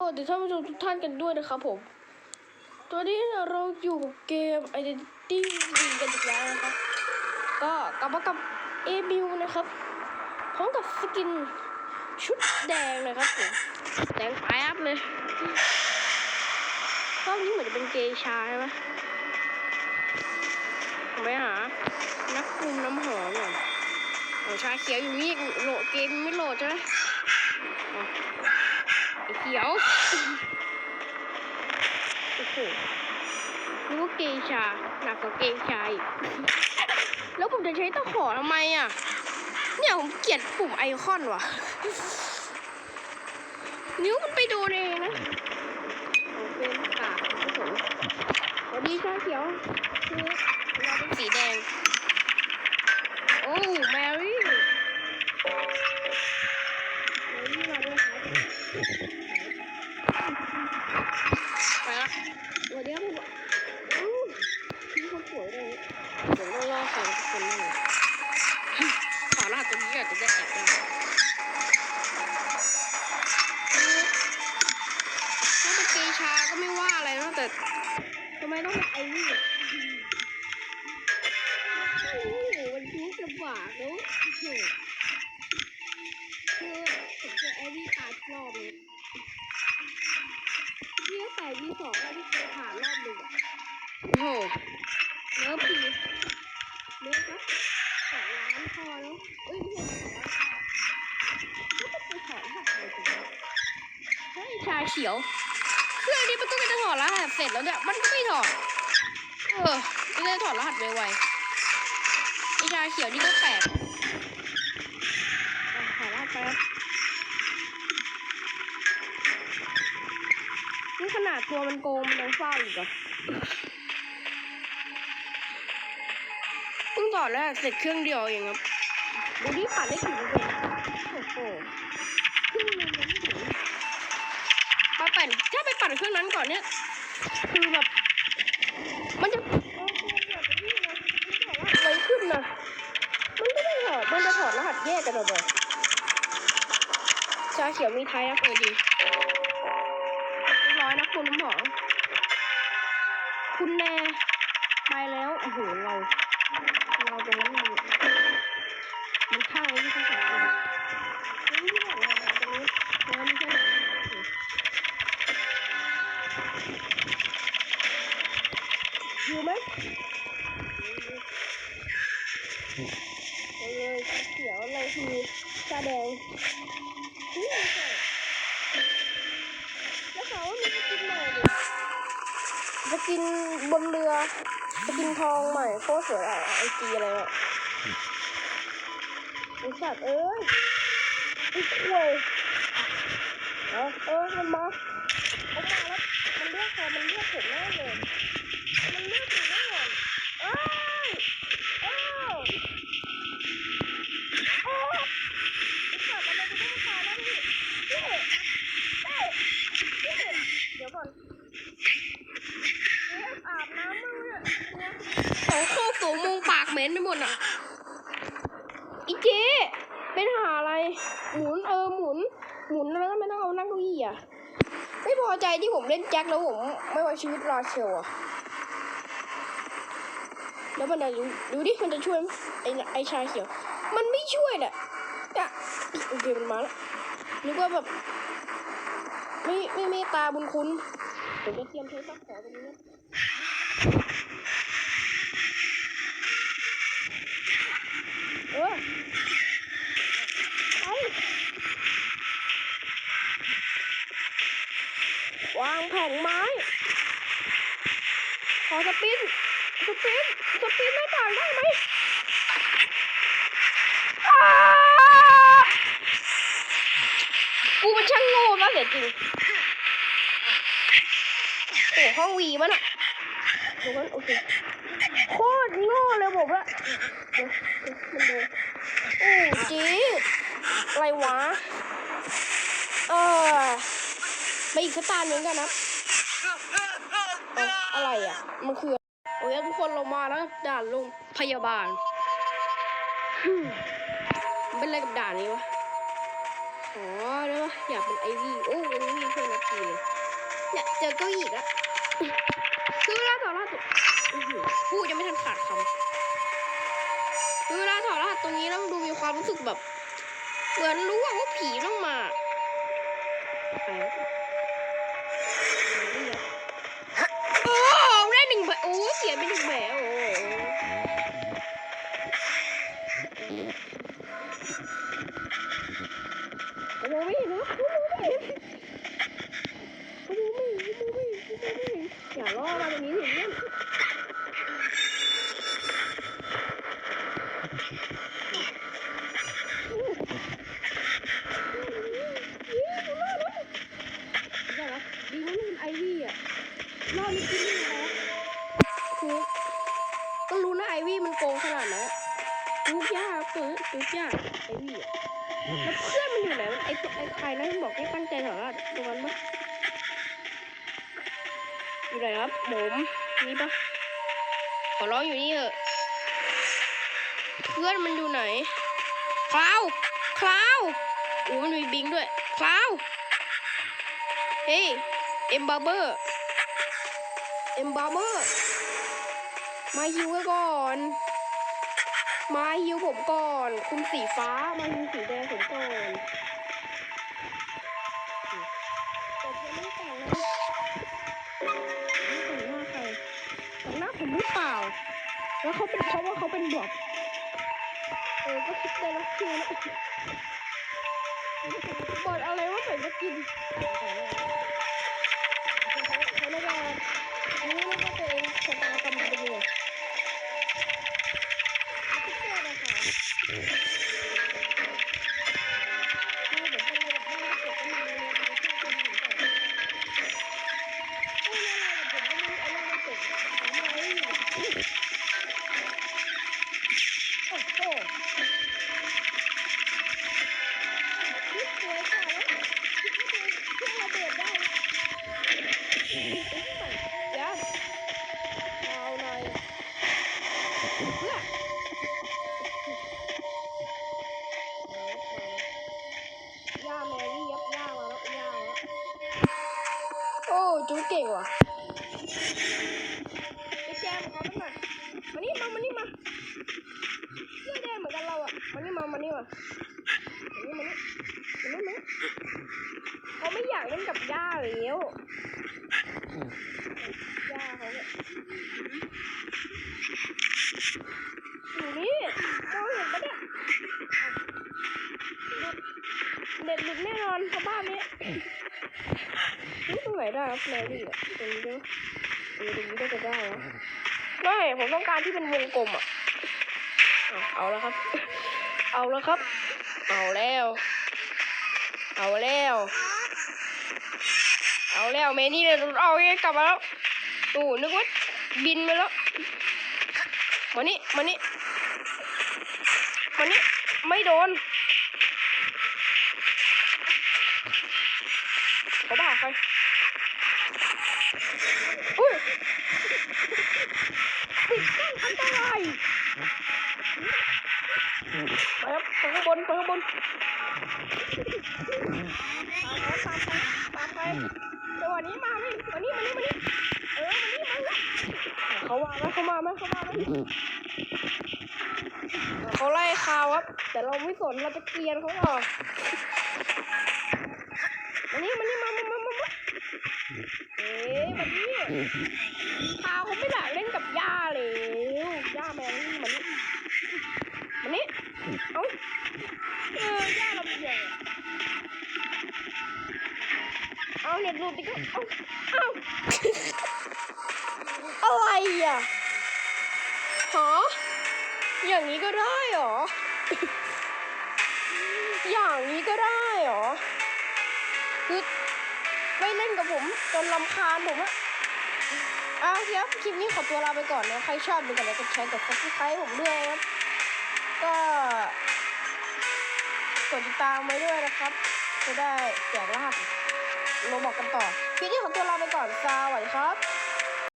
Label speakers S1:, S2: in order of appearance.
S1: สวัสดีท่านผู้ชมทุกท่านกันด้วยนะครับผมตัวนี้เราอยู่กับเกม Identity กันอีกแล้วนะครับ ก็กลับมากับเอบิวนะครับ พร้อมกับสกินชุดแดงนะครับผม แดงแป๊บเลยรอบนี้เหมือนจะเป็นเกย์ชาใช่ไหมผมไปหา นักกลุ่มน้ำหอมก่อนโอ้ชาเขียวอยู่นี่โหลดเกมไม่โหลดใช่ไหม ไอ้เขียว โอ้โหนึกว่าเกชา หนักกว่าเกชาอีก แล้วผมจะใช้ตะขอทำไมอะ เนี่ยผมเกลียดปุ่มไอคอนว่ะ นิ้วมันไปโดนเองนะโอเป็นปากครับผมสวัสดีชาเขียวคือเราเป็นสีแดง โอ้แมรี่ ไม่ว่าอะไรนะแต่ทำไมต้องเป็นไอวี่อะโอ้โหมันคิ้วกระบาดแล้วโอ้โหคือผมเจอไอวี่ตายรอบเลยนี่ตั้งแต่วีสองแล้วที่เคยผ่านรอบหนึ่งอะโอ้โหเนื้อพีเนื้อครับสองล้านพอแล้วเอ้ยไม่ใช่สองล้านค่ะก็ต้องไปถอนหักเลยสิเฮ้ยชาเขียว เครื่องนี้มันต้องไปถอดรหัสเสร็จแล้วเนี่ยมันก็ไม่ถอดเออไม่ได้ถอดรหัสไวๆไอชาเขียวนี่ก็แปลกอะถอดรหัสไปครับนี่ขนาดตัวมันโกงมันยังเฝ้าอีกเหรอเพิ่งถอดแล้วเสร็จเครื่องเดียวเองครับดูนี่ปั่นได้กี่เปอร์เซ็นต์โอ้โหครึ่งนึงยังไม่ถึงมา ปั่นถ้าไปปั่นเครื่องนั้นก่อนเนี่ย คือแบบ มันจะอะมันถอดรหัสไวขึ้นนะมันไม่ได้ถอดมันจะถอดรหัสแยกกันเหรอชาเขียวมีไทยนะเออดีร้อยนะคุณน้ำหอคุณแน่ไปแล้วโอ้โหเราเราเป็นน้ำมันมันข้างไว้ที่ข้างหลังเลยนี่ไม่ใช่เราตรงนี้แล้วไม่ใช่หลัง อยู่ไหมเอาเลยชาเขียวเราคือชาแดงนี่ไม่ใช่แล้วเขาว่ามีสกินใหม่ดิสกินบนเรือสกินทองใหม่โคตรสวยอะไอจีอะไรอะไอสัตว์เอ้ยไอ้ควยเออเออมันมาเอามาแล้ว มันเรียกใครมันเรียกผมแน่เลยมันเรียกผมแน่เลยเอ้ยเอ้ยโอ้ไอสัตว์อะไรจะต้องตาแล้วพี่พี่เอ้ยเดี๋ยวก่อนเอ๊ะอาบน้ำมึงเนี่ยของโคกสูงมุงปากเหม็นไปหมดอะอีเจ๊เป็นหาอะไร หมุนเออหมุน หมุนแล้วไม่ต้องเอานั่งเก้าอี้อะ ไม่พอใจที่ผมเล่นแจ็คแล้วผมไม่ไว้ชีวิตราเชลอะแล้วมันจะดูดูดิมันจะช่วยไอ้น่ะไอ้ชาเขียว มันไม่ช่วยน่ะอะโอเคมันมาแล้วนึกว่าแบบ ไม่ไม่เมตตาบุญคุณผมจะเตรียมใช้ซักขอตรงนี้นะเออ วางแผงไม้ ขอสปิน สปิน สปินหน้าต่างได้ไหมกูมันช่างโง่มากเลยจริงโอ้ห้องวีมันอะดี๋ยวมันโอเคโคตรโง่เลยผมละมันดูโอ้จีอะไรวะ เออ มาอีกสตาร์หนึ่งกันนะอะไรอะ มันคือ โอ้ยทุกคนเรามาแล้วด่านลงพยาบาลเป็นอะไรกับด่านนี้วะ อ๋อแล้วอยากเป็นไอวี่โอ้ไอวี่เพื่อนนักกีเลยเนี่ยเจอเก้าอี้อีกแล้วคือเวลาถอดรหัสตัวพูดยังไม่ทันขาดคำคือเวลาถอดรหัสตรงนี้แล้วดูมีความรู้สึกแบบ เหมือนรู้ว่าผีต้องมาไป โอ้ได้หนึ่งแผลโอ้เสียไปหนึ่งแผลโอ้โอ้โหไม่เห็นนะโอ้โหไม่เห็นโอ้โหไม่เห็นโอ้โหไม่โอ้โหไม่เห็นอย่าล่อมาตรงนี้สิเนี่ยได้แล้วดีนะมันไอวี่อะรอบนี้กินไม่ได้แล้ว คือก็รู้นะไอวี่มันโกงขนาดไหนทุกยากเปิดจุกยากไอวี่อะแล้วเพื่อนมันอยู่ไหนมันไอตัวไอใครนะบอกให้ตั้งใจถอดรหัสตรงนั้นปะอยู่ไหนครับผมนี่ปะขอร้องอยู่นี่เถอะ เพื่อนมันอยู่ไหนคลาวคลาวโอ้มันมีบิงด้วยคลาวเฮ้ยเอ็มบาร์เบอร์เอ็มบาร์เบอร์ มาฮิวก่อน มาฮิวผมก่อน คุณสีฟ้า มาฮิวสีแดงผมก่อนแต่ยังไม่แต่งนะไม่แต่งหน้าใครแต่งหน้าผมหรือเปล่า แล้วเขาเป็นเพราะว่าเขาเป็นบอกเออ ก็คิดได้แล้วคิวนะบอดอะไรว่าใส่จะกินเขา ผ มานี่มามานี่มานี่มานี่มานี่เขาไม่อยากเล่นกับย่าแล้วย่าเขาเนี่ยอยู่นี่มองเห็นปะเนี่ยเด็ดหลุดแน่นอนสภาพนี้นี่ตรงไหนได้ครับแมรี่อะตรงนี้ด้วยตรงนี้ก็จะได้นะไม่ผมต้องการที่เป็นวงกลมอะเอาแล้วครับ เอาแล้วครับ เอาแล้ว เอาแล้ว เอาแล้วเมนี่เลยเอาเองกลับมาแล้วโอ้นึกว่าบินไปแล้วมานี่มานี่มานี่ไม่โดนเขาบ้าใครอุ้ยปิดกั้นอันตราย ไปครับไปข้างบนไปข้างบนตามไปตามไปจังหวะนี้มาไหมมานี่มานี่มานี่เออมานี่มานี่เขาว่าไหมเขามาไหมเขามาไหมเขาไล่ข่าวครับ แต่เราไม่สนเราจะเกลียนเขาก่อนมานี่มานี่มามามามามาเอ๊ะมานี่ข่าวเขาไม่อยากเล่นกับ ย่าเราเบี่ยงอะเอาเน็ตหลุดอีกแล้วเอาเอาอะไรอะหออย่างนี้ก็ได้เหรอ อย่างนี้ก็ได้เหรอ คือไม่เล่นกับผมจนลำคาญผมอะอะโอเครับคลิปนี้ขอตัวลาไปก่อนนะ ใครชอบดูกันแล้วกดแชร์กด subscribe ผมด้วยครับ ก็ กดติดตามไว้ด้วยนะครับ จะได้แจกรหัสโลบอกกันต่อคลิปนี้ขอตัวลาไปก่อนสวัสดีครับ